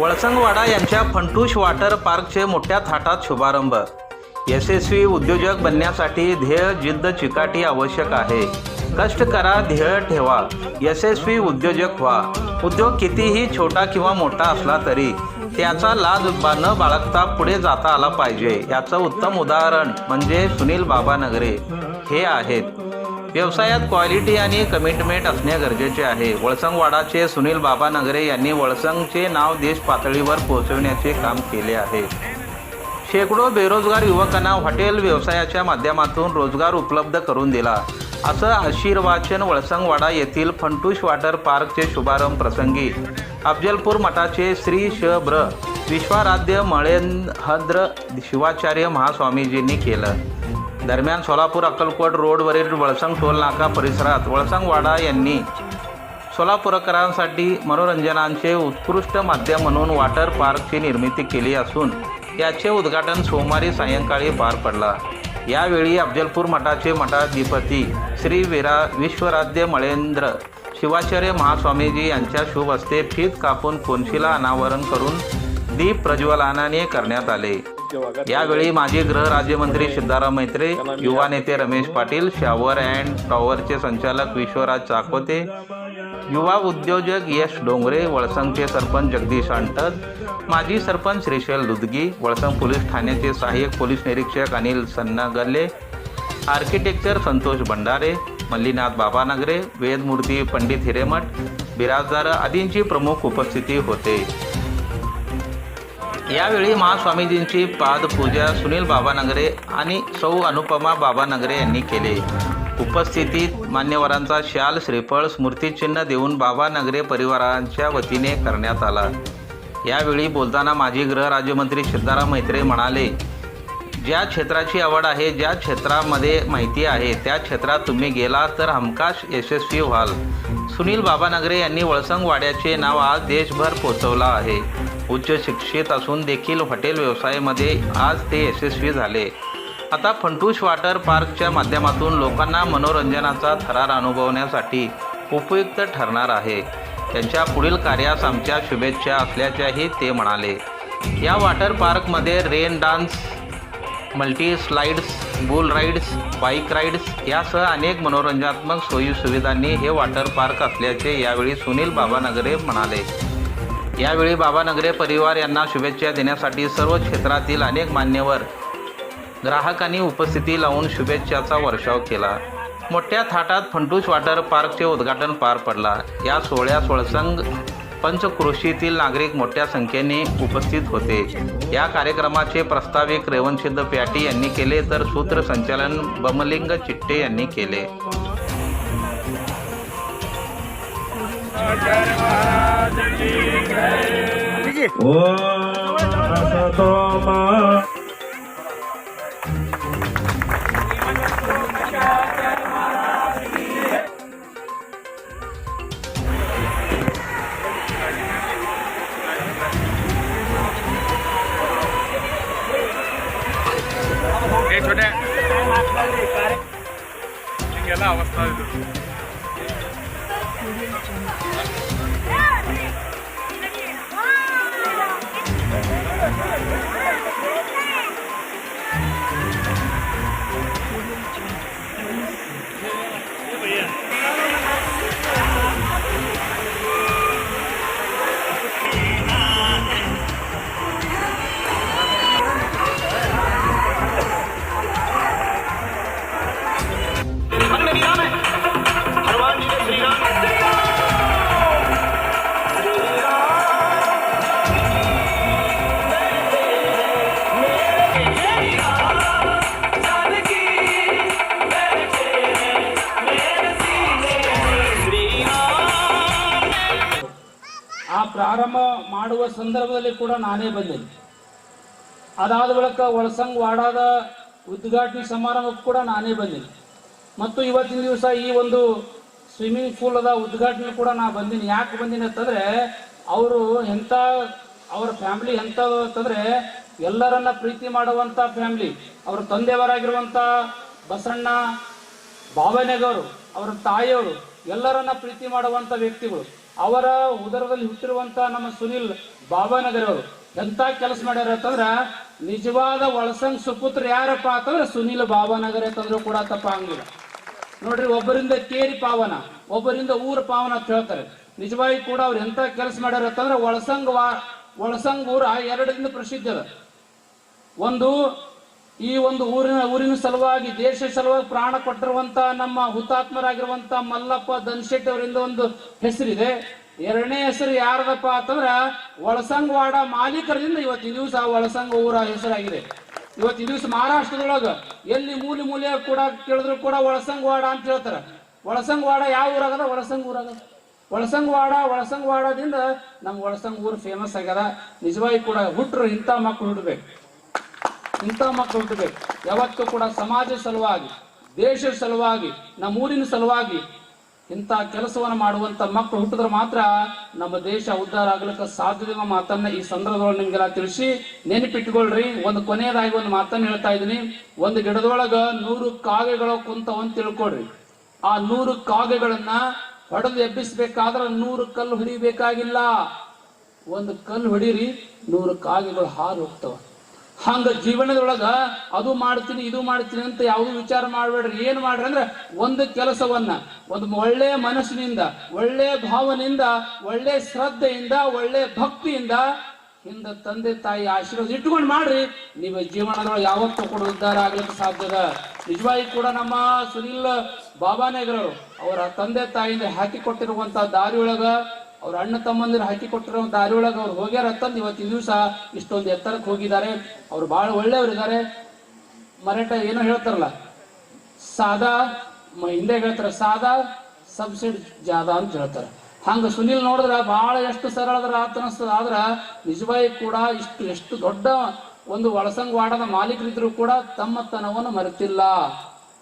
वळसंगवाडा यांच्या फंटूश वॉटर पार्कचे मोठ्या थाटात शुभारंभ. यशस्वी उद्योजक बनण्यासाठी ध्येय जिद्द चिकाटी आवश्यक आहे. कष्ट करा ध्येय ठेवा. यशस्वी उद्योजक व्हा. उद्योग कितीही छोटा किंवा मोठा असला तरी त्याचा लाज न बाळगता पुढे जाता आला पाहिजे. याचं उत्तम उदाहरण म्हणजे सुनील बाबा नगरे हे आहेत. व्यवसायात क्वालिटी आणि कमिटमेंट असणे गरजेचे आहे. वळसंगवाडाचे सुनील बाबा नगरे यांनी वळसंगचे नाव देश पातळीवर पोहोचवण्याचे काम केले आहे. शेकडो बेरोजगार युवकांना हॉटेल व्यवसायाच्या माध्यमातून रोजगार उपलब्ध करून दिला. असं आशीर्वाचन वळसंगवाडा येथील फंटूश वॉटर पार्कचे शुभारंभ प्रसंगी अफजलपूर मठाचे श्री श. ब्र. विश्वाराध्य मळेंद्र शिवाचार्य महास्वामीजींनी केलं. दरम्यान सोलापूर अक्कलकोट रोडवरील वळसंग टोल नाका परिसरात वळसंगवाडा यांनी सोलापूरकरांसाठी मनोरंजनांचे उत्कृष्ट माध्यम म्हणून वॉटर पार्कची निर्मिती केली असून याचे उद्घाटन सोमवारी सायंकाळी पार पडला. यावेळी अफजलपूर मठाचे मठाधिपती श्री विरा विश्वराध्य मळेंद्र शिवाचार्य महास्वामीजी यांच्या शुभ हस्ते फीत कापून कोनशीला अनावरण करून दीप प्रज्वलनाने करण्यात आले. यावेळी माजी गृह राज्यमंत्री सिद्धाराम मैत्रे युवा नेते रमेश पाटील शॉवर अँड टॉवरचे संचालक विश्वराज चाकोते युवा उद्योजक यश डोंगरे वळसंगचे सरपंच जगदीश अंटद माजी सरपंच श्रीशैल दुधगी वळसंग पोलीस ठाण्याचे सहाय्यक पोलीस निरीक्षक अनिल सन्नागल्ले आर्किटेक्चर संतोष भंडारे मल्लीनाथ बाबानगरे वेदमूर्ती पंडित हिरेमठ बिराजदार आदींची प्रमुख उपस्थिती होते. यावेळी महास्वामीजींची पादपूजा सुनील बाबा नगरे आणि सौ अनुपमा बाबा नगरे यांनी केले. उपस्थितीत मान्यवरांचा शाल श्रीफळ स्मृतिचिन्ह देऊन बाबा नगरे परिवारांच्या वतीने करण्यात आला. यावेळी बोलताना माजी गृहराज्यमंत्री सिद्धाराम मैत्रे म्हणाले ज्या क्षेत्राची आवड आहे ज्या क्षेत्रामध्ये माहिती आहे त्या क्षेत्रात तुम्ही गेला तर हमखास यशस्वी व्हाल. सुनील बाबानगरे यांनी वळसंग वाड्याचे नाव आज देशभर पोचवलं आहे. उच्च शिक्षित असून देखील हॉटेल व्यवसायामध्ये आज ते यशस्वी झाले. आता फंटूश वॉटर पार्कच्या माध्यमातून लोकांना मनोरंजनाचा थरार अनुभवण्यासाठी उपयुक्त ठरणार आहे. त्यांच्या पुढील कार्यास आमच्या शुभेच्छा असल्याच्याही ते म्हणाले. या वॉटर पार्कमध्ये rain dance multi slides bull rides bike rides यासह अनेक मनोरंजनात्मक सोयी सुविधांनी हे वॉटर पार्क असल्याचे यावेळी सुनील बाबानगरे म्हणाले. यावेळी बाबानगरे परिवार यांना शुभेच्छा देण्यासाठी सर्व क्षेत्रातील अनेक मान्यवर ग्राहकांनी उपस्थिती लावून शुभेच्छाचा वर्षाव केला. मोठ्या थाटात फंटूश वॉटर पार्कचे उद्घाटन पार पडला. या सोहळ्यास सोळसंग पंचक्रोशीतील नागरिक मोठ्या संख्येने उपस्थित होते. या कार्यक्रमाचे प्रस्ताविक रेवणसिद्ध प्याटी यांनी केले तर सूत्रसंचालन बमलिंग चिट्टे यांनी केले. Tinggal awas tadi tuh. ಪ್ರಾರಂಭ ಮಾಡುವ ಸಂದರ್ಭದಲ್ಲಿ ಕೂಡ ನಾನೇ ಬಂದೆ. ಅದಾದ ಬಳಿಕ ಒಳಸಂಗ್ ವಾಡಾದ ಉದ್ಘಾಟನೆ ಸಮಾರಂಭಕ್ಕೂ ಕೂಡ ನಾನೇ ಬಂದೆ. ಮತ್ತು ಇವತ್ತಿನ ದಿವಸ ಈ ಒಂದು ಸ್ವಿಮ್ಮಿಂಗ್ ಪೂಲ್ ಅದ ಉದ್ಘಾಟನೆ ಕೂಡ ನಾ ಬಂದೀನಿ. ಯಾಕೆ ಬಂದೀನಿ ಅಂತಂದ್ರೆ, ಅವರು ಎಂಥ ಅವರ ಫ್ಯಾಮಿಲಿ ಎಂಥದ್ದು ಅಂತಂದರೆ, ಎಲ್ಲರನ್ನ ಪ್ರೀತಿ ಮಾಡುವಂತ ಫ್ಯಾಮಿಲಿ, ಅವರ ತಂದೆಯವರಾಗಿರುವಂತ ಬಸಣ್ಣ ಭಾವನೆಗವರು ಅವರ ತಾಯಿಯವರು, ಎಲ್ಲರನ್ನ ಪ್ರೀತಿ ಮಾಡುವಂತ ವ್ಯಕ್ತಿಗಳು. ಅವರ ಉದರದಲ್ಲಿ ಹುಟ್ಟಿರುವಂತ ನಮ್ಮ ಸುನಿಲ್ ಬಾಬಾನಗರ್ ಅವರು ಎಂತ ಕೆಲಸ ಮಾಡ್ಯಾರ ಅಂತಂದ್ರ, ನಿಜವಾದ ಒಳಸಂಗ್ ಸುಪುತ್ರ ಯಾರಪ್ಪ ಅಂತಂದ್ರೆ ಸುನಿಲ್ ಬಾಬಾನಗರ್ ಅಂತಂದ್ರು ಕೂಡ ತಪ್ಪಾಗಿಲ್ಲ ನೋಡ್ರಿ, ಒಬ್ಬರಿಂದ ಕೇರಿ ಪಾವನ, ಒಬ್ಬರಿಂದ ಊರ ಪಾವನ ಅಂತ ಹೇಳ್ತಾರೆ. ನಿಜವಾಗಿ ಕೂಡ ಅವ್ರು ಎಂತ ಕೆಲಸ ಮಾಡ್ಯಾರ ಅಂತಂದ್ರೆ, ಒಳಸಂಗ್ ವಾ, ಒಳಸಂಗ್ ಊರ ಎರಡರಿಂದ ಪ್ರಸಿದ್ಧ ಅದ. ಒಂದು ಈ ಒಂದು ಊರಿನ ಊರಿನ ಸಲುವಾಗಿ ದೇಶ ಸಲುವಾಗಿ ಪ್ರಾಣ ಕೊಟ್ಟಿರುವಂತ ನಮ್ಮ ಹುತಾತ್ಮರಾಗಿರುವಂತ ಮಲ್ಲಪ್ಪ ದನ್ಶೆಟ್ಟಿ ಅವರಿಂದ ಒಂದು ಹೆಸರಿದೆ. ಎರಡನೇ ಹೆಸರು ಯಾರದಪ್ಪ ಅಂತಂದ್ರ ಒಳಸಂಗವಾಡ ಮಾಲೀಕರಿಂದ ಇವತ್ತಿನ ದಿವಸ ಒಳಸಂಗ ಊರ ಹೆಸರಾಗಿದೆ. ಇವತ್ತಿನ ದಿವಸ ಮಹಾರಾಷ್ಟ್ರದೊಳಗ ಎಲ್ಲಿ ಮೂಲೆ ಮೂಲೆಯ ಕೂಡ ಕೇಳಿದ್ರು ಕೂಡ ಒಳಸಂಗವಾಡ ಅಂತ ಹೇಳ್ತಾರೆ. ಒಳಸಂಗವಾಡ ಯಾವ ಊರಾಗದ? ಒಳಸಂಗ ಊರಾಗ ಒಳಸಂಗವಾಡ, ಒಳಸಂಗವಾಡದಿಂದ ನಮ್ಮ ಒಳಸಂಗ ಊರು ಫೇಮಸ್ ಆಗ್ಯದ. ನಿಜವಾಗಿ ಕೂಡ ಹುಟ್ಟರು ಇಂಥ ಮಕ್ಕಳು ಹುಟ್ಟಬೇಕು ಇಂಥ ಮಕ್ಕಳು ಹುಟ್ಟಬೇಕು ಯಾವತ್ತೂ ಕೂಡ ಸಮಾಜ ಸಲುವಾಗಿ ದೇಶದ ಸಲುವಾಗಿ ನಮ್ಮ ಊರಿನ ಸಲುವಾಗಿ ಇಂಥ ಕೆಲಸವನ್ನು ಮಾಡುವಂತ ಮಕ್ಕಳು ಹುಟ್ಟಿದ್ರೆ ಮಾತ್ರ ನಮ್ಮ ದೇಶ ಉದ್ಧಾರ ಆಗ್ಲಿಕ್ಕೆ ಅನ್ನೋ ಮಾತನ್ನ ಈ ಸಂದರ್ಭದೊಳಗೆ ನಿಮ್ಗೆಲ್ಲ ತಿಳಿಸಿ ನೆನಪಿಟ್ಕೊಳ್ರಿ. ಒಂದು ಕೊನೆಯದಾಗಿ ಒಂದು ಮಾತನ್ನ ಹೇಳ್ತಾ ಇದ್ದೀನಿ. ಒಂದು ಗಿಡದೊಳಗ ನೂರು ಕಾಗೆಗಳ ಕುಂತವ ಅಂತ ತಿಳ್ಕೊಳ್ರಿ. ಆ ನೂರು ಕಾಗೆಗಳನ್ನ ಹೊಡೆದು ಎಬ್ಬಿಸ್ಬೇಕಾದ್ರೆ ನೂರು ಕಲ್ಲು ಹೊಡಿಬೇಕಾಗಿಲ್ಲ. ಒಂದು ಕಲ್ಲು ಹೊಡೀರಿ, ನೂರು ಕಾಗೆಗಳು ಹಾರು ಹೋಗ್ತಾವ. ಹಂಗ ಜೀವನದೊಳಗ ಅದು ಮಾಡ್ತೀನಿ, ಇದು ಮಾಡ್ತೀನಿ ಅಂತ ಯಾವುದು ವಿಚಾರ ಮಾಡಬೇಡ್ರಿ. ಏನ್ ಮಾಡ್ರಿ ಅಂದ್ರೆ ಒಂದು ಕೆಲಸವನ್ನ, ಒಂದು ಒಳ್ಳೆಯ ಮನಸ್ಸಿನಿಂದ ಒಳ್ಳೆಯ ಭಾವನೆಯಿಂದ, ಒಳ್ಳೆ ಶ್ರದ್ಧೆಯಿಂದ, ಒಳ್ಳೆ ಭಕ್ತಿಯಿಂದ ಹಿಂದ ತಂದೆ ತಾಯಿ ಆಶೀರ್ವಾದ ಇಟ್ಕೊಂಡು ಮಾಡ್ರಿ. ನಿಮ್ಮ ಜೀವನದೊಳಗೆ ಯಾವತ್ತೂ ಕೂಡ ಉದ್ಧಾರ ಆಗ್ಲಿಕ್ಕೆ ಸಾಧ್ಯದ ನಿಜವಾಗಿ ಕೂಡ ನಮ್ಮ ಸುನಿಲ್ ಬಾಬಾನೇಗರವರು ಅವರ ತಂದೆ ತಾಯಿಯಿಂದ ಹಾಕಿ ಕೊಟ್ಟಿರುವಂತ ದಾರಿ ಒಳಗ ಅವ್ರ ಅಣ್ಣ ತಮ್ಮಂದಿರು ಹಾಕಿ ಕೊಟ್ಟಿರೋ ದಾರಿ ಒಳಗೆ ಅವ್ರು ಹೋಗ್ಯಾರ ಅಂತಂದು ಇವತ್ತಿನ ದಿವಸ ಇಷ್ಟೊಂದು ಎತ್ತರಕ್ಕೆ ಹೋಗಿದ್ದಾರೆ. ಅವ್ರು ಬಹಳ ಒಳ್ಳೆಯವರಿದ್ದಾರೆ. ಮರಾಠ ಏನೋ ಹೇಳ್ತಾರಲ್ಲ, ಸಾದಾ ಮ- ಹಿಂದೆ ಹೇಳ್ತಾರೆ, ಸಾದಾ ಸಬ್ಸಿಡಿ ಜಾದ ಅಂತ ಹೇಳ್ತಾರೆ. ಹಂಗ ಸುನಿಲ್ ನೋಡಿದ್ರೆ ಬಹಳ ಎಷ್ಟು ಸರಳದ್ರ ಆತನಿಸ್ತದ ಆದ್ರ ನಿಜವಾಗಿ ಕೂಡ ಇಷ್ಟು, ಎಷ್ಟು ದೊಡ್ಡ ಒಂದು ಒಳಸಂಗವಾಡದ ಮಾಲೀಕರಿದ್ರು ಕೂಡ ತಮ್ಮತನವನ್ನು ಮರೆತಿಲ್ಲ.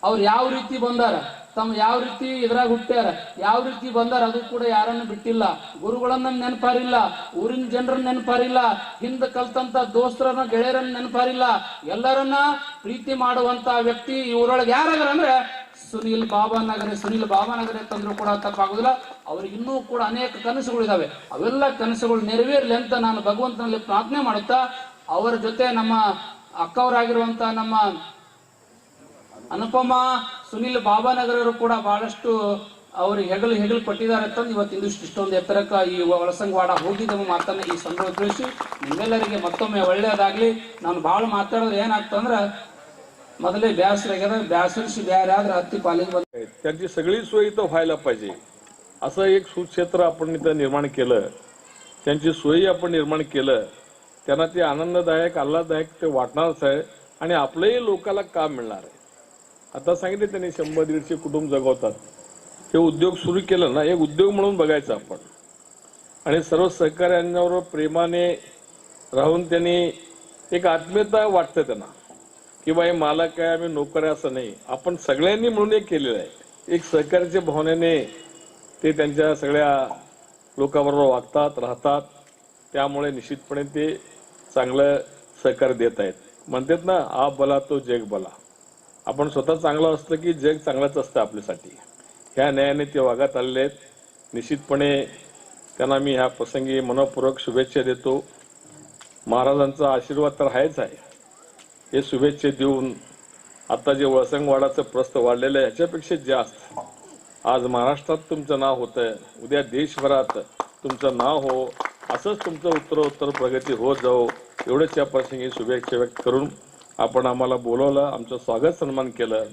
ಅವ್ರು ಯಾವ ರೀತಿ ಬಂದಾರ? ತಮ್ಮ ಯಾವ ರೀತಿ ಇದ್ರಾಗ ಹುಟ್ಟ್ಯಾರ, ಯಾವ ರೀತಿ ಬಂದಾರ ಅದು ಕೂಡ ಯಾರನ್ನು ಬಿಟ್ಟಿಲ್ಲ. ಗುರುಗಳನ್ನ ನೆನಪಾರಿಲ್ಲ, ಊರಿನ ಜನರನ್ನ ನೆನಪಾರಿಲ್ಲ, ಹಿಂದ ಕಲ್ತಂತ ದೋಸ್ತರನ್ನ ಗೆಳೆಯರನ್ನ ನೆನಪಾರಿಲ್ಲ. ಎಲ್ಲರನ್ನ ಪ್ರೀತಿ ಮಾಡುವಂತ ವ್ಯಕ್ತಿ ಇವರೊಳಗೆ ಯಾರಾದ್ರ ಅಂದ್ರೆ ಸುನಿಲ್ ಸುನೀಲ್ ಸುನಿಲ್ ಬಾಬಾನಗರೆ ತಂದ್ರು ಕೂಡ ತಪ್ಪಾಗುದಿಲ್ಲ. ಅವ್ರಿಗೆ ಇನ್ನೂ ಕೂಡ ಅನೇಕ ಕನಸುಗಳಿದಾವೆ ಅವೆಲ್ಲ ಕನಸುಗಳು ನೆರವೇರ್ಲಿ ಅಂತ ನಾನು ಭಗವಂತನಲ್ಲಿ ಪ್ರಾರ್ಥನೆ ಮಾಡುತ್ತಾ, ಅವರ ಜೊತೆ ನಮ್ಮ ಅಕ್ಕವರಾಗಿರುವಂತ ನಮ್ಮ ಅನುಪಮ ಸುನಿಲ್ ಬಾಬಾನಗರವರು ಕೂಡ ಬಹಳಷ್ಟು ಅವ್ರಿಗೆ ಹೆಗಲು ಹೆಗಲು ಕೊಟ್ಟಿದ್ದಾರೆ ಅಂತಂದು ಇವತ್ತಿನ ಇಷ್ಟೊಂದು ಎತ್ತರಕ್ಕೆ ಈ ಒಳಸಂಗವಾಡ ಹೋಗಿದ್ದ ಮಾತನ್ನ ಈ ಸಂದರ್ಭ ತಿಳಿಸಿ ನಿಮ್ಮೆಲ್ಲರಿಗೆ ಮತ್ತೊಮ್ಮೆ ಒಳ್ಳೆಯದಾಗ್ಲಿ ನಾನು ಭಾಳ ಮಾತಾಡೋದು ಏನಾಗ್ತಂದ್ರ ಮೊದಲೇ ಬ್ಯಾಸರ ಆಗ್ಯದ ಬ್ಯಾಸರಿಸಿ ಬ್ಯಾರೆ ಆದ್ರೆ ಹತ್ತಿ ಪಾಲಿಗೆ ಬಂದ त्यांची सगळी सोय इथं व्हायला पाहिजे असं एक सुक्षेत्र आपण इथं निर्माण केलं त्यांची सोयी आपण निर्माण केलं त्यांना ते आनंददायक आल्हाददायक ते वाटणारच आहे आणि आपलंही लोकाला काम मिळणार आहे आता सांगितले त्यांनी शंभर दीडशे कुटुंब जगवतात. हे उद्योग सुरू केलं ना एक उद्योग म्हणून बघायचं आपण. आणि सर्व सहकार्यांवर प्रेमाने राहून त्यांनी एक आत्मीयता वाटते त्यांना. की बाई मला काय आम्ही नोकर असं नाही. आपण सगळ्यांनी म्हणून एक केलेलं आहे. एक सहकार्याच्या भावनेने ते त्यांच्या सगळ्या लोकांबरोबर वागतात राहतात. त्यामुळे निश्चितपणे ते चांगलं सहकार्य देत आहेत. म्हणतात ना आप बला तो जग बला. आपण स्वतः चांगलं असलं की जग चांगलंच असतं आपल्यासाठी. ह्या न्यायाने ते वागात आलेले आहेत. निश्चितपणे त्यांना मी ह्या प्रसंगी मनपूर्वक शुभेच्छा देतो. महाराजांचा आशीर्वाद तर आहेच आहे. हे शुभेच्छा देऊन आता जे वळसंगवाडाचं प्रस्त वाढलेलं आहे ह्याच्यापेक्षा जास्त. आज महाराष्ट्रात तुमचं नाव होतंय. उद्या देशभरात तुमचं नाव हो. असंच तुमचं उत्तरोत्तर प्रगती होत जाओ एवढंच या प्रसंगी शुभेच्छा व्यक्त करून आपण आम्हाला बोलवलं आमचं स्वागत सन्मान केलं.